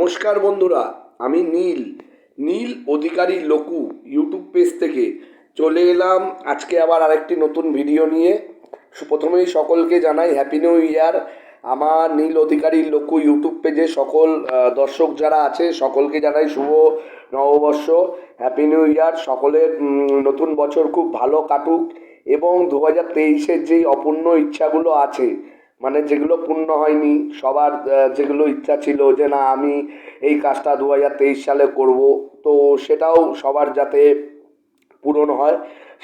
নমস্কার বন্ধুরা, আমি নীল। নীল অধিকারী লোকু ইউটিউব পেজ থেকে চলে এলাম আজকে আবার আরেকটি নতুন ভিডিও নিয়ে। প্রথমেই সকলকে জানাই হ্যাপি নিউ ইয়ার আমার নীল অধিকারী লোকু ইউটিউব পেজে সকল দর্শক যারা আছে, সকলকে জানাই শুভ নববর্ষ। হ্যাপি নিউ ইয়ার সকলের নতুন বছর খুব ভালো কাটুক এবং দু হাজার তেইশের যেই অপূর্ণ ইচ্ছাগুলো আছে মানে যেগুলো পূর্ণ হয়নি, সবার যেগুলো ইচ্ছা ছিল যে না, আমি এই কাজটা দু হাজার তেইশ সালে করব, তো সেটাও সবার যাতে পূরণ হয়,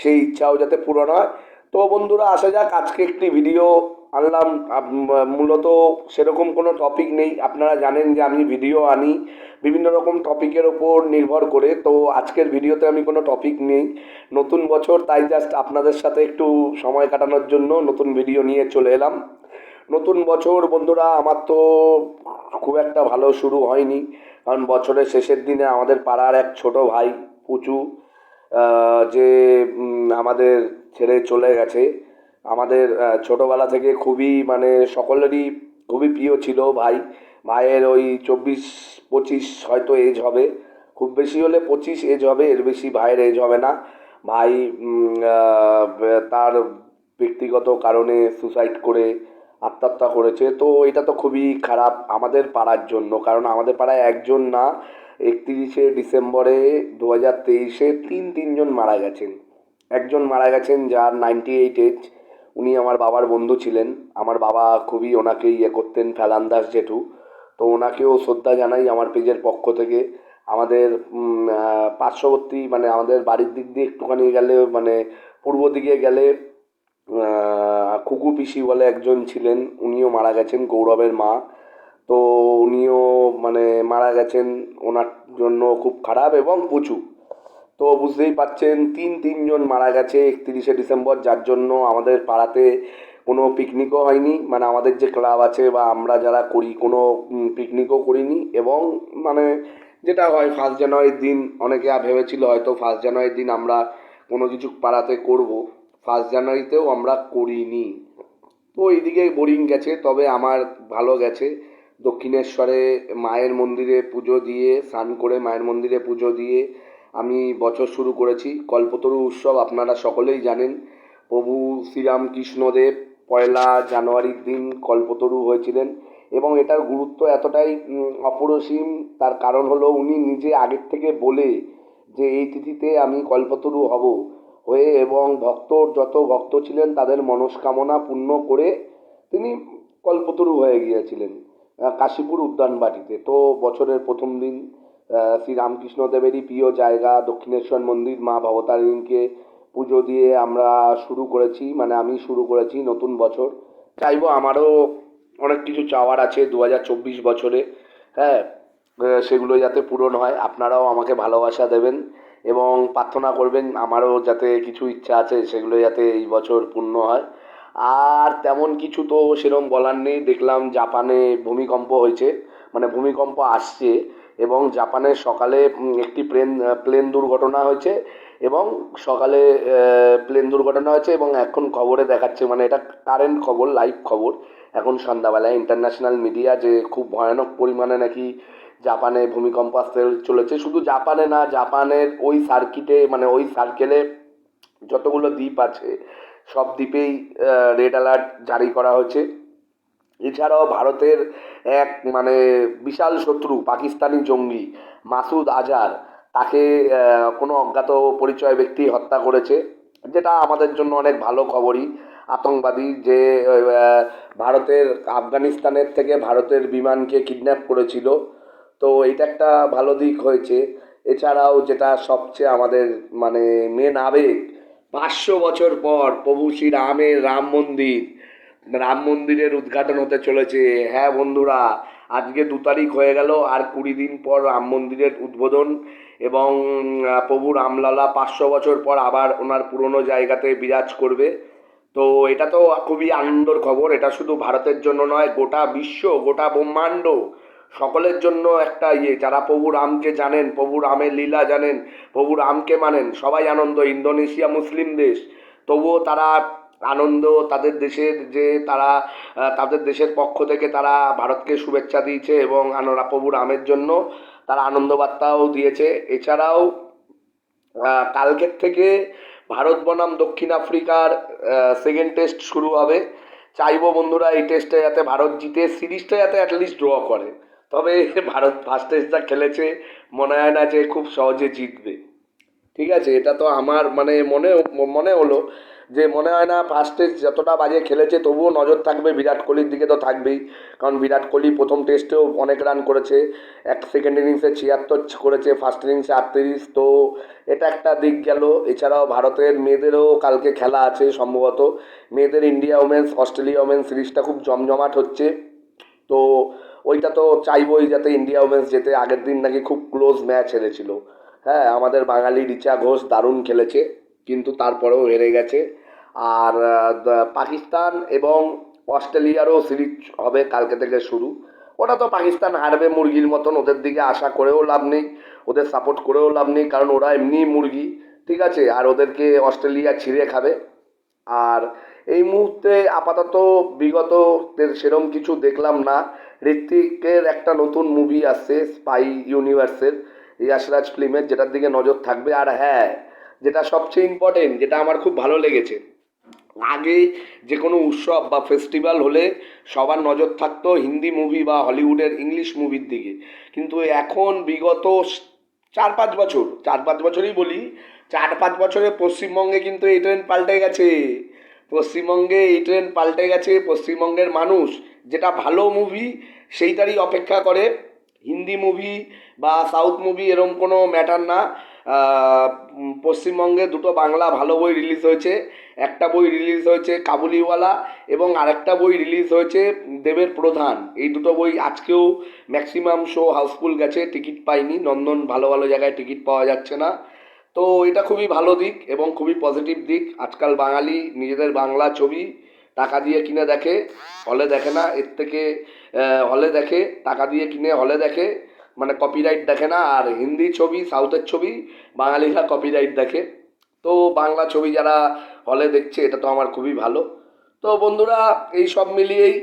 সেই ইচ্ছাও যাতে পূরণ হয়। তো বন্ধুরা, আসা যাক, আজকে একটি ভিডিও আনলাম। মূলত সেরকম কোনো টপিক নেই। আপনারা জানেন যে আমি ভিডিও আনি বিভিন্ন রকম টপিকের ওপর নির্ভর করে, তো আজকের ভিডিওতে আমি কোনো টপিক নেই। নতুন বছর, তাই জাস্ট আপনাদের সাথে একটু সময় কাটানোর জন্য নতুন ভিডিও নিয়ে চলে এলাম। নতুন বছর, বন্ধুরা, আমার তো খুব একটা ভালো শুরু হয়নি। কারণ বছরের শেষের দিনে আমাদের পাড়ার এক ছোট ভাই, পুচু যে আমাদের ছেড়ে চলে গেছে। আমাদের ছোটবেলা থেকে খুবই মানে সকলেরই খুবই প্রিয় ছিল ভাই। ভাইয়ের ওই চব্বিশ, পঁচিশ হয়তো এজ হবে। খুব বেশি হলে পঁচিশ এজ হবে, এর বেশি ভাইয়ের এজ হবে না। ভাই তার ব্যক্তিগত কারণে সুসাইড করে আত্মহত্যা করেছে। তো এটা তো খুবই খারাপ আমাদের পাড়ার জন্য। কারণ আমাদের পাড়ায় একজন না, একত্রিশে ডিসেম্বরে দু হাজার তেইশে তিন, তিনজন মারা গেছেন। একজন মারা গেছেন যার নাইনটি এইট এজ। উনি আমার বাবার বন্ধু ছিলেন। আমার বাবা খুবই ওনাকে ইয়ে করতেন, ফেলান দাস জেঠু। তো ওনাকেও শ্রদ্ধা জানাই আমার পেজের পক্ষ থেকে। আমাদের পার্শ্ববর্তী মানে আমাদের বাড়ির দিক দিয়ে একটুখানি গেলে মানে পূর্ব দিকে গেলে খুকু পিসি বলে একজন ছিলেন, উনিও মারা গেছেন, গৌরবের মা। তো উনিও মানে মারা গেছেন, ওনার জন্য খুব খারাপ এবং প্রচুর তো বুঝতেই পাচ্ছেন, তিন, তিনজন মারা গেছে একত্রিশে ডিসেম্বর, যার জন্য আমাদের পাড়াতে কোনো পিকনিকও হয়নি। মানে আমাদের যে ক্লাব আছে বা আমরা যারা করি, কোনো পিকনিকও করিনি। এবং মানে যেটা হয়, ফার্স্ট জানুয়ারির দিন, অনেকে ভেবেছিল হয়তো ফার্স্ট জানুয়ারির দিন আমরা কোনো কিছু পাড়াতে করব। ফার্স্ট জানুয়ারিতেও আমরা করিনি। তো এইদিকে বোরিং গেছে, তবে আমার ভালো গেছে। দক্ষিণেশ্বরে মায়ের মন্দিরে পুজো দিয়ে, স্নান করে মায়ের মন্দিরে পুজো দিয়ে আমি বছর শুরু করেছি। কল্পতরু উৎসব আপনারা সকলেই জানেন। প্রভু শ্রীরামকৃষ্ণদেব পয়লা জানুয়ারির দিন কল্পতরু হয়েছিলেন এবং এটার গুরুত্ব এতটাই অপরিসীম, তার কারণ হলো উনি নিজে আগের থেকে বলে যে, এই তিথিতে আমি কল্পতরু হব। হয়ে এবং ভক্ত যত ভক্ত ছিলেন তাদের মনস্কামনা পূর্ণ করে তিনি কল্পতরু হয়ে গিয়েছিলেন কাশীপুর উদ্যানবাটিতে। তো বছরের প্রথম দিন শ্রী রামকৃষ্ণদেবেরই প্রিয় জায়গা, দক্ষিণেশ্বর মন্দির, মা ভবতারিণীকে পুজো দিয়ে আমরা শুরু করেছি মানে আমি শুরু করেছি নতুন বছর। চাইব আমারও অনেক কিছু চাওয়ার আছে দু হাজার চব্বিশ বছরে হ্যাঁ সেগুলো যাতে পূরণ হয়। আপনারাও আমাকে ভালোবাসা দেবেন। এবং প্রার্থনা করবেন, আমারও যাতে কিছু ইচ্ছা আছে, সেগুলো যাতে এই বছর পূর্ণ হয়। আর তেমন কিছু তো সেরকম বলার নেই। দেখলাম জাপানে ভূমিকম্প হয়েছে মানে ভূমিকম্প আসছে এবং জাপানের সকালে একটি প্লেন প্লেন দুর্ঘটনা হয়েছে এবং সকালে প্লেন দুর্ঘটনা হয়েছে এবং এখন খবরে দেখাচ্ছে মানে এটা কারেন্ট খবর, লাইভ খবর। এখন সন্ধ্যাবেলায় ইন্টারন্যাশনাল মিডিয়া যে খুব ভয়ানক পরিমাণে নাকি জাপানে ভূমিকম্প আসতে চলেছে। শুধু জাপানে না, জাপানের ওই সার্কিটে মানে ওই সার্কেলে যতগুলো দ্বীপ আছে, সব দ্বীপেই রেড অ্যালার্ট জারি করা হয়েছে। এছাড়াও ভারতের এক মানে বিশাল শত্রু, পাকিস্তানি জঙ্গি, মাসুদ আজার তাকে কোনো অজ্ঞাত পরিচয় ব্যক্তি হত্যা করেছে, যেটা আমাদের জন্য অনেক ভালো খবরই। আতঙ্কবাদী যে ভারতের, আফগানিস্তানের থেকে ভারতের বিমানকে কিডন্যাপ করেছিল তো এটা একটা ভালো দিক হয়েছে। এছাড়াও যেটা সবচেয়ে আমাদের মানে মেন আবেগ, পাঁচশো বছর পর প্রভু শ্রী রামের রাম মন্দির, রাম মন্দিরের উদ্ঘাটন হতে চলেছে। হ্যাঁ বন্ধুরা, আজকে দু তারিখ হয়ে গেল, আর কুড়ি দিন পর রাম মন্দিরের উদ্বোধন এবং প্রভু রামলালা পাঁচশো বছর পর আবার ওনার পুরনো জায়গাতে বিরাজ করবে। তো এটা তো খুবই আনন্দর খবর, এটা শুধু ভারতের জন্য নয়, গোটা বিশ্ব, গোটা ব্রহ্মাণ্ড সকলের জন্য একটা ইয়ে। যারা প্রভু রামকে জানেন প্রভু রামের লীলা জানেন প্রভু রামকে মানেন, সবাই আনন্দ। ইন্দোনেশিয়া মুসলিম দেশ। তবুও তারা আনন্দ, তাদের দেশের যে তারা তাদের দেশের পক্ষ থেকে তারা ভারতকে শুভেচ্ছা দিয়েছে এবং আনোরা প্রভুর আমের জন্য তারা আনন্দ বার্তাও দিয়েছে। এছাড়াও কালকের থেকে ভারত বনাম দক্ষিণ আফ্রিকার সেকেন্ড টেস্ট শুরু হবে। চাইব বন্ধুরা এই টেস্টে যাতে ভারত জিতে, সিরিজটা যাতে অ্যাটলিস্ট ড্র করে। তবে ভারত ফার্স্ট টেস্টটা খেলেছে, মনে হয় না যে খুব সহজে জিতবে। ঠিক আছে, এটা তো আমার মানে মনে মনে হলো যে মনে হয় না ফার্স্ট টেস্ট যতটা বাজে খেলেছে, তবুও নজর থাকবে বিরাট কোহলির দিকে তো থাকবেই। কারণ বিরাট কোহলি প্রথম টেস্টেও অনেক রান করেছে, এক সেকেন্ড ইনিংসে ছিয়াত্তর করেছে ফার্স্ট ইনিংসে আটত্রিশ। তো এটা একটা দিক গেল। এছাড়াও ভারতের মেয়েদেরও কালকে খেলা আছে সম্ভবত। মেয়েদের ইন্ডিয়া ওমেন্স অস্ট্রেলিয়া ওমেন্স সিরিজটা খুব জমজমাট হচ্ছে। তো ওইটা তো চাইবই যাতে ইন্ডিয়া ওমেন্স যেতে। আগের দিন নাকি খুব ক্লোজ ম্যাচ হেরেছিল। হ্যাঁ আমাদের বাঙালি রিচা ঘোষ দারুণ খেলেছে, কিন্তু তারপরেও হেরে গেছে। আর পাকিস্তান এবং অস্ট্রেলিয়ারও সিরিজ হবে কালকে থেকে শুরু। ওটা তো পাকিস্তান হারবে মুরগির মতন, ওদের দিকে আশা করেও লাভ নেই, ওদের সাপোর্ট করেও লাভ নেই, কারণ ওরা এমনি মুরগি, ঠিক আছে? আর ওদেরকে অস্ট্রেলিয়া ছিঁড়ে খাবে। আর এই মুহূর্তে আপাতত বিগত সেরম কিছু দেখলাম না। ঋত্বিকের একটা নতুন মুভি আসছে স্পাই ইউনিভার্সের ইয়াশরাজ ফিল্মের, যেটার দিকে নজর থাকবে। আর হ্যাঁ যেটা সবচেয়ে ইম্পর্টেন্ট যেটা আমার খুব ভালো লেগেছে, আগে যে কোনো উৎসব বা ফেস্টিভ্যাল হলে সবার নজর থাকতো হিন্দি মুভি বা হলিউডের ইংলিশ মুভির দিকে। কিন্তু এখন বিগত চার পাঁচ বছর চার পাঁচ বছরই বলি চার পাঁচ বছরে পশ্চিমবঙ্গে কিন্তু এই ট্রেন পাল্টে গেছে। পশ্চিমবঙ্গে এই ট্রেন পাল্টে গেছে, পশ্চিমবঙ্গের মানুষ যেটা ভালো মুভি সেইটারই অপেক্ষা করে। হিন্দি মুভি বা সাউথ মুভি এরম কোনো ম্যাটার না। পশ্চিমবঙ্গে দুটো বাংলা ভালো বই রিলিজ হয়েছে। একটা বই রিলিজ হয়েছে কাবুলিওয়ালা এবং আরেকটা বই রিলিজ হয়েছে দেবের প্রধান। এই দুটো বই আজকেও ম্যাক্সিমাম শো হাউসফুল গেছে, টিকিট পাইনি। নন্দন ভালো ভালো জায়গায় টিকিট পাওয়া যাচ্ছে না। তো এটা খুবই ভালো দিক এবং খুবই পজিটিভ দিক। আজকাল বাঙালি নিজেদের বাংলা ছবি টাকা দিয়ে কিনে দেখে, হলে দেখে না, এর থেকে হলে দেখে, টাকা দিয়ে কিনে, হলে দেখে মানে কপিরাইট দেখে না। আর হিন্দি ছবি, সাউথের ছবি, বাঙালিরা কপিরাইট দেখে। তো বাংলা ছবি যারা হলে দেখছে, এটা তো আমার খুবই ভালো। তো বন্ধুরা, এই সব মিলিয়েই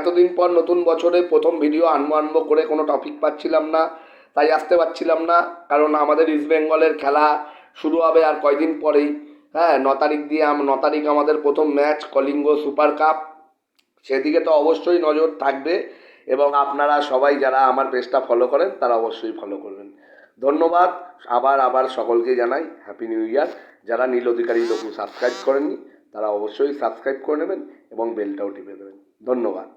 এতদিন পর নতুন বছরে প্রথম ভিডিও আনব আনব করে কোনো টপিক পাচ্ছিলাম না, তাই আসতে পারছিলাম না। কারণ আমাদের ইস্ট বেঙ্গলের খেলা শুরু হবে আর কয়দিন পরেই? হ্যাঁ ন তারিখ দিয়ে ন তারিখ আমাদের প্রথম ম্যাচ, কলিঙ্গ সুপার কাপ। সেদিকে তো অবশ্যই নজর থাকবে এবং আপনারা সবাই যারা আমার পেজটা ফলো করেন, তারা অবশ্যই ফলো করবেন। ধন্যবাদ। আবার আবার সকলকে জানাই হ্যাপি নিউ ইয়ার যারা নীল অধিকারী লোক সাবস্ক্রাইব করেননি, তারা অবশ্যই সাবস্ক্রাইব করে নেবেন এবং বেলটাও টিপে দেবেন। ধন্যবাদ।